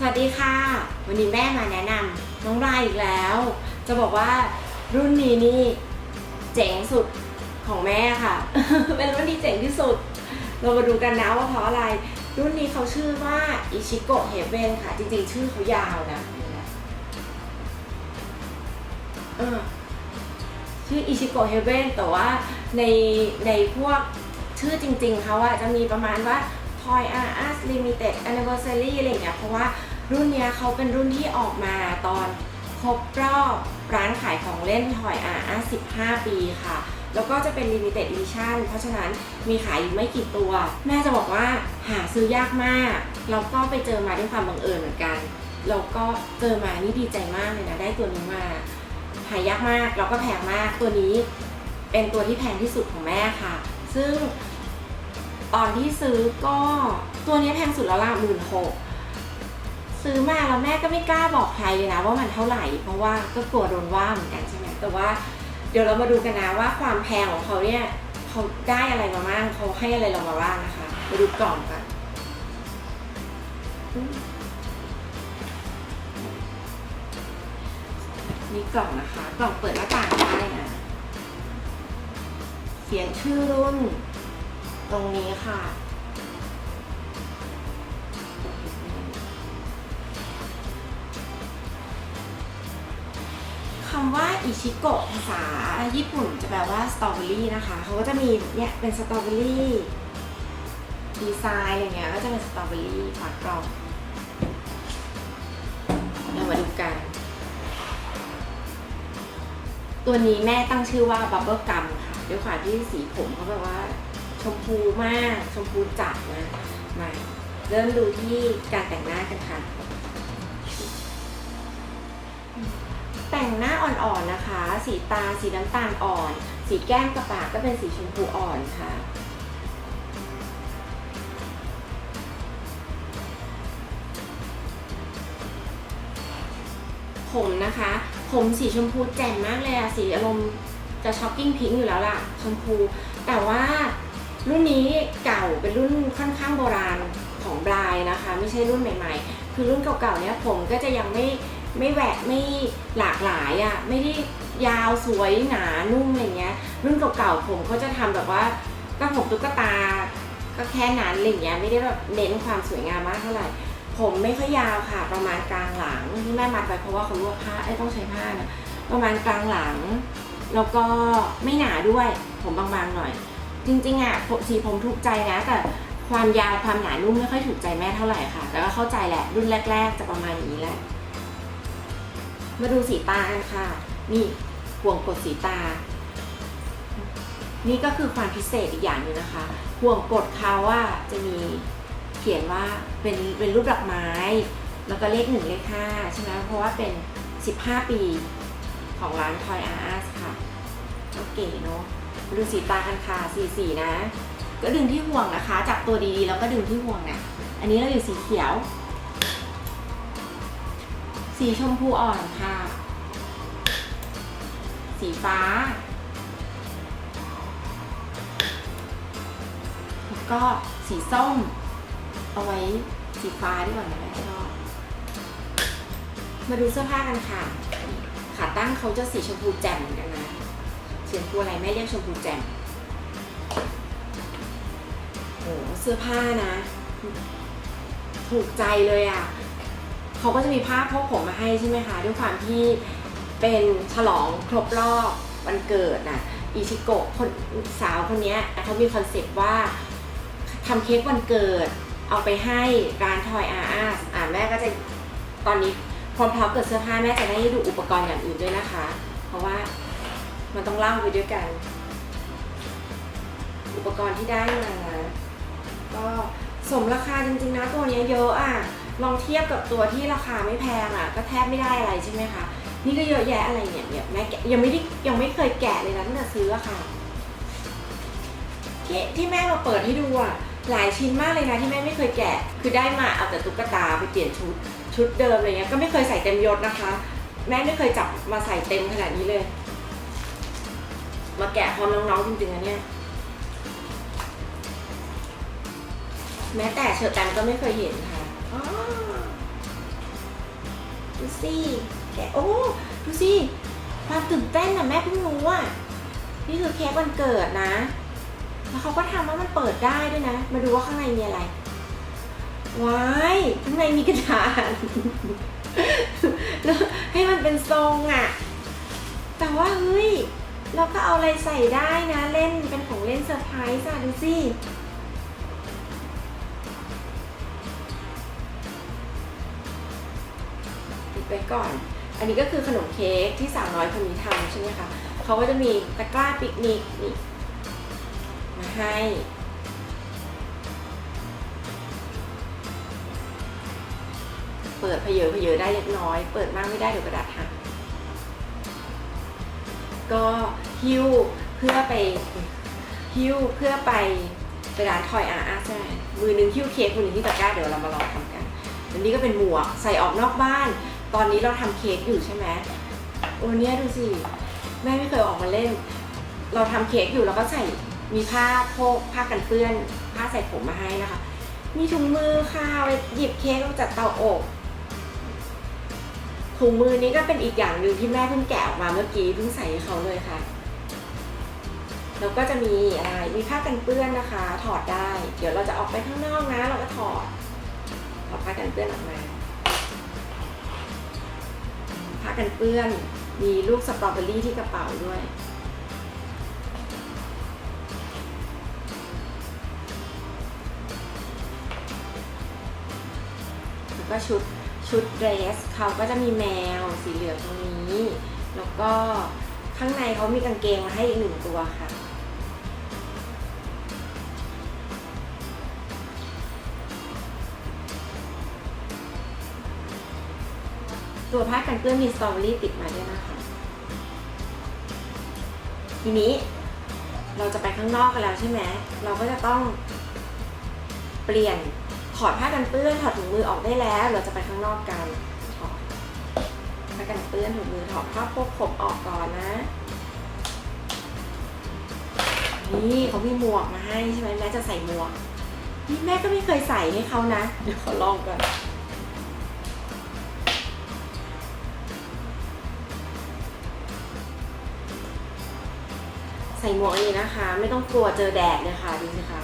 สวัสดีค่ะ วันนี้แม่มาแนะนำน้องรายอีกแล้ว จะบอกว่ารุ่นนี้นี่เจ๋งสุดของแม่ค่ะ เป็นรุ่นที่เจ๋งที่สุด เรามาดูกันนะว่าเพราะอะไร รุ่นนี้เขาชื่อว่าอิชิโกะเฮเ n ค่ะ จริงๆ ชื่อเขายาวนะเออชื่ออิชิโกะเฮเ n แต่ว่าในในพวกชื่อจริงๆเขาอะจะมีประมาณว่า Toy R Us Limited Anniversary อะไรอย่างเงี้ยเพราะว่า รุ่นเนี้ยเขาเป็นรุ่นที่ออกมาตอนครบรอบร้านขายของเล่น Toy R Us 15 ปีค่ะ แล้วก็จะเป็น Limited Edition เพราะฉะนั้นมีขายอยู่ไม่กี่ตัว แม่จะบอกว่าหาซื้อยากมากแล้วก็ไปเจอมาด้วยความบังเอิญเหมือนกันแล้วก็เจอมานี่ดีใจมากเลยนะ ได้ตัวนี้มา หายากมาก แล้วก็แพงมาก ตัวนี้เป็นตัวที่แพงที่สุดของแม่ค่ะ ซึ่งตอนที่ซื้อก็ตัวนี้แพงสุดแล้วล่ะหมื่นหก ซื้อมาแล้วแม่ก็ไม่กล้าบอกใครเลยนะว่ามันเท่าไหร่ เพราะว่าก็กลัวโดนว่าเหมือนกันใช่ไหมแต่ว่าเดี๋ยวเรามาดูกันนะว่าความแพงของเขาเนี่ยเขาได้อะไรมาบ้างเขาให้อะไรเรามาบ้างนะคะมาดูกล่องกันมนี่กล่องนะคะ กล่องเปิดหน้าต่างได้นะเขียนชื่อรุ่น ตรงนี้ค่ะ คำว่าอิชิโกะภาษาญี่ปุ่นจะแปลว่าสตรอเบอรี่นะคะเขาก็จะมีเนี่ยเป็นสตรอเบอรี่ดีไซน์อะไรเงี้ยก็จะเป็นสตรอเบอรี่ฝากกล่องเรามาดูกัน ตัวนี้แม่ตั้งชื่อว่าบับเบิลกัมค่ะด้วยความที่สีผมเขาแบบว่า ชมพูมากชมพูจัดนะมาเริ่มดูที่การแต่งหน้ากันค่ะ แต่งหน้าอ่อนๆนะคะ สีตาสีน้ำตาลอ่อน สีแก้มกระปากก็เป็นสีชมพูอ่อนค่ะ ผมนะคะ ผมสีชมพูแจ่มมากเลยอะสีอารมณ์จะช็อกกิ้งพิงค์อยู่แล้วล่ะ ชมพู แต่ว่ารุ่นนี้เก่าเป็นรุ่นค่อนข้างโบราณของบรายนะคะ ไม่ใช่รุ่นใหม่ ๆ คือรุ่นเก่าๆเนี้ยผมก็จะยังไม่ ไม่แหวกไม่หลากหลายอะ่ะไม่ได้ยาวสวยหนานุ่มอะไรเงี้ย รุ่นเก่าๆผมเขาจะทำแบบว่าก็ผมตุ๊กตา ก็แค่นั้นอะไรเงี้ยไม่ได้แบบเน้นความสวยงามมากเท่าไหร่ผมไม่ค่อยยาวค่ะ ประมาณกลางหลังที่แม่มัดไปเพราะว่าเขาลวกผ้าไอ้ต้องใช้ผ้านะประมาณกลางหลัง แล้วก็ไม่หนาด้วย ผมบางๆหน่อย จริงๆอะผมสีผมถูกใจนะ แต่ความยาวความหนานุ่มไม่ค่อยถูกใจแม่เท่าไหร่ค่ะ แต่ก็เข้าใจแหละรุ่นแรก ๆ จะประมาณอย่างนี้แหละ มาดูสีตากันค่ะ นี่ห่วงกดสีตา นี่ก็คือความพิเศษอีกอย่างหนึงนะคะ ห่วงกดเขาว่าจะมีเขียนว่าเป็นเป็นรูปดอกไม้ แล้วก็เลขหนึ่งเลขห้าใช่ไหมเพราะว่าเป็น 15 ปีของร้าน Toy R Us ค่ะก็เก๋เนาะดูสีตากันค่ะสีสีนะ ก็ดึงที่ห่วงนะคะจับตัวดีๆแล้วก็ดึงที่ห่วงนะ อันนี้เราอยู่สีเขียว สีชมพูอ่อนค่ะ สีฟ้า แล้วก็สีส้ม เอาไว้สีฟ้าดีกว่านะแม่ชอบ มาดูเสื้อผ้ากันค่ะ ขาตั้งเขาจะสีชมพูแจ่มเหมือนกันนะสีชมพูอะไรแม่เรียกชมพูแจ่มโอ้เสื้อผ้านะ ถูกใจเลยอะ เขาก็จะมีผ้าพพกผมมาให้ใช่ไหมคะด้วยความที่เป็นฉลองครบรอบวันเกิดน่ะอิชิโกะคนสาวคนนี้เขามีคอนเซปต์ว่าทำเค้กวันเกิด เอาไปให้ร้านทอยอาร์อ่าแม่ก็จะตอนนี้พร้อมๆกับเสื้อผ้าแม่จะได้ดูอุปกรณ์อย่างอื่นด้วยนะคะ เพราะว่ามันต้องเล่าไปด้วยกัน อุปกรณ์ที่ได้มานะก็สมราคาจริงๆนะตัวนี้เยอะอะ ลองเทียบกับตัวที่ราคาไม่แพงอะ ก็แทบไม่ได้อะไรใช่ไหมคะนี่ก็เยอะแยะอะไรเนี่ยเนี่ยแม่ยังไม่ได้ยังไม่เคยแกะเลยนะตั้งแต่ซื้ออะค่ะ ที่ที่แม่มาเปิดให้ดูอะหลายชิ้นมากเลยนะที่แม่ไม่เคยแกะ คือได้มาเอาแต่ตุ๊กตาไปเปลี่ยนชุดชุดเดิมอะไรเงี้ยก็ไม่เคยใส่เต็มยศนะคะ แม่ไม่เคยจับมาใส่เต็มขนาดนี้เลย มาแกะพร้อมน้องๆจริงๆนะเนี่ยแม้แต่เชอร์แตมก็ไม่เคยเห็นค่ะ อ๋อสิแกะโอ้ดูสิความตื่นเต้นน่ะแม่เพิ่งรู้อะนี่คือเค้กวันเกิดนะ แล้วเขาก็ทำว่ามันเปิดได้ด้วยนะ มาดูว่าข้างในมีอะไรว้ายข้างในมีกระดาษแล้วให้มันเป็นทรงอะแต่ว่าเฮ้ยเราก็เอาอะไรใส่ได้นะเล่นเป็นของเล่นเซอร์ไพรส์อะดูสิ ไว้ก่อน อันนี้ก็คือขนมเค้กที่สาวน้อยคนนี้ทำใช่ไหมคะเขาก็จะมีตะกร้าปิกนิกนี่มาให้เปิดเพเยอเพเยอได้เล็กน้อย เปิดมากไม่ได้เดี๋ยวกระดาษหักก็หิ้วเพื่อไปหิ้วเพื่อไปไปร้านทอยอาร์อาร์ใช่ไหมมือหนึ่งหิ้วเค้กมือหนึ่งที่ตะกร้าเดี๋ยวเรามาลองทำกันอันนี้ก็เป็นหมวกใส่ออกนอกบ้าน ตอนนี้เราทำเค้กอยู่ใช่ไหมโอ้เนี่ยดูสิ แม่ไม่เคยออกมาเล่น เราทำเค้กอยู่แล้วก็ใส่มีผ้าโพกผ้ากันเปื้อนผ้าใส่ผมมาให้นะคะ มีถุงมือค่ะไว้หยิบเค้กออกจากเตาอบถุงมือนี้ก็เป็นอีกอย่างหนึ่งที่แม่เพิ่งแกะออกมาเมื่อกี้เพิ่งใส่ให้เขาเลยค่ะแล้วก็จะมีอะไรมีผ้ากันเปื้อนนะคะ ถอดได้ เดี๋ยวเราจะออกไปข้างนอกนะ เราก็ถอดถอดผ้ากันเปื้อนออกมา ผ้ากันเปื้อน มีลูกสตรอเบอรี่ที่กระเป๋าด้วย แล้วก็ชุดชุดเดรสเขาก็จะมีแมวสีเหลืองตรงนี้ แล้วก็ข้างในเขามีกางเกงมาให้อีกหนึ่งตัวค่ะ ตัวผ้ากันเปื้อนมีสตอรี่ติดมาด้วยนะคะ ทีนี้เราจะไปข้างนอกกันแล้วใช่ไหม เราก็จะต้องเปลี่ยนถอดผ้ากันเปื้อนถอดถุงมือออกได้แล้ว เราจะไปข้างนอกกันถอดผ้ากันเปื้อนถุงมือถอดผ้าพวกผมออกก่อนนะ นี่เขามีหมวกมาให้ใช่ไหมแม่จะใส่หมวก นี่แม่ก็ไม่เคยใส่ให้เขานะ เดี๋ยวขอลองก่อน ส่หมวกอันนี้นะคะ ไม่ต้องกลัวเจอแดดเลยค่ะดูสิคะ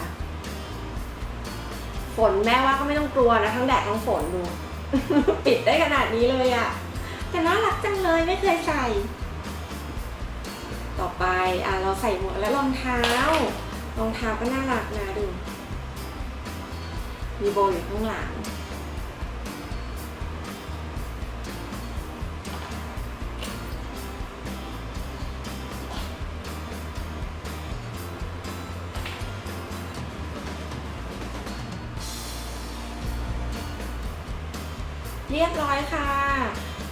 ฝนแม่ว่าก็ไม่ต้องกลัวนะทั้งแดดทั้งฝนดู ปิดได้ขนาดนี้เลยอะ่ะแต่น่ารักจังเลยไม่เคยใส่ ต่อไปอะเราใส่หมวกแล้วรองเท้ารองเท้าก็น่ารักนะดู มีโบว์อยู่ข้างหลัง เรียบร้อยค่ะ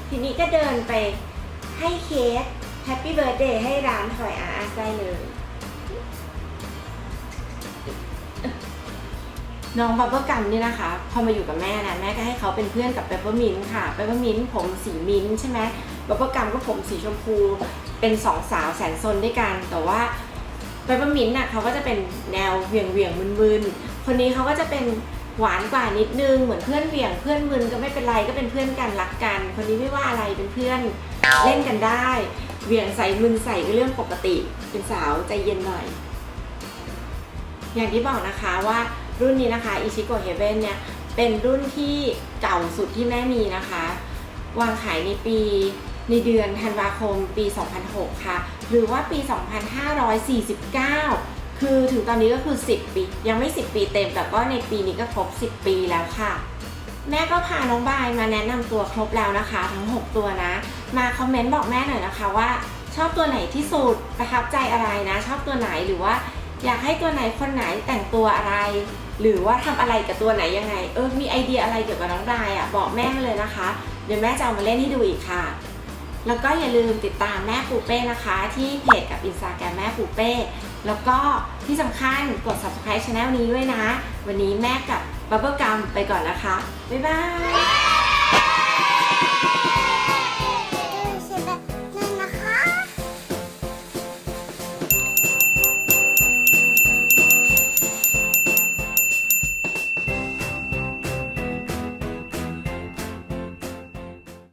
ทีนี้ก็เดินไปให้เค้กแฮปปี้เบิร์ดเดย์ให้ร้านถอยอาร์ได้เลย น้องบับเบิ้ลกัมนี่นะคะ พอมาอยู่กับแม่นะแม่ก็ให้เขาเป็นเพื่อนกับเปปเปอร์มินค่ะเปปเปอร์มินผมสีมิ้นใช่ไหมบับเบิ้ลกัมก็ผมสีชมพู เป็นสองสาวแสนซนด้วยกัน แต่ว่าเปปเปอร์มินน่ะเขาก็จะเป็นแนวเหวี่ยงเวียงมึนมึนๆคนนี้เขาก็จะเป็น หวานกว่านิดนึงเหมือนเพื่อนเหวี่ยงเพื่อนมึนก็ไม่เป็นไรก็เป็นเพื่อนกันรักกัน คนนี้ไม่ว่าอะไรเป็นเพื่อนเล่นกันได้ เหวี่ยงใส่มึนใส่ก็เรื่องปกติ เป็นสาวใจเย็นหน่อย อย่างที่บอกนะคะว่ารุ่นนี้นะคะอิชิโกเฮเว่นเนี่ยเป็นรุ่นที่เก่าสุดที่แม่มีนะคะ วางขายในปีในเดือนธันวาคมปี 2006 ค่ะ หรือว่าปี 2549 คือถึงตอนนี้ก็คือ 10 ปี ยังไม่ 10 ปีเต็ม แต่ก็ในปีนี้ก็ครบ 10 ปีแล้วค่ะ แม่ก็พาน้องบายมาแนะนำตัวครบแล้วนะคะ ทั้ง 6 ตัวนะ มาคอมเมนต์บอกแม่หน่อยนะคะว่า ชอบตัวไหนที่สุดประทับใจอะไรนะ ชอบตัวไหนหรือว่า อยากให้ตัวไหนคนไหนแต่งตัวอะไร หรือว่าทำอะไรกับตัวไหนยังไง เออมีไอเดียอะไรเกี่ยวกับน้องดายอะบอกแม่มาเลยนะคะ เดี๋ยวแม่จะเอามาเล่นให้ดูอีกค่ะแล้วก็อย่าลืมติดตามแม่ปูเป้นะคะ ที่เพจกับอินสตาแกรมแม่ปูเป้ แล้วก็ที่สำคัญกด subscribe channel นี้ด้วยนะ วันนี้แม่กับบับเบิลกัมไปก่อนนะคะ บ๊ายบาย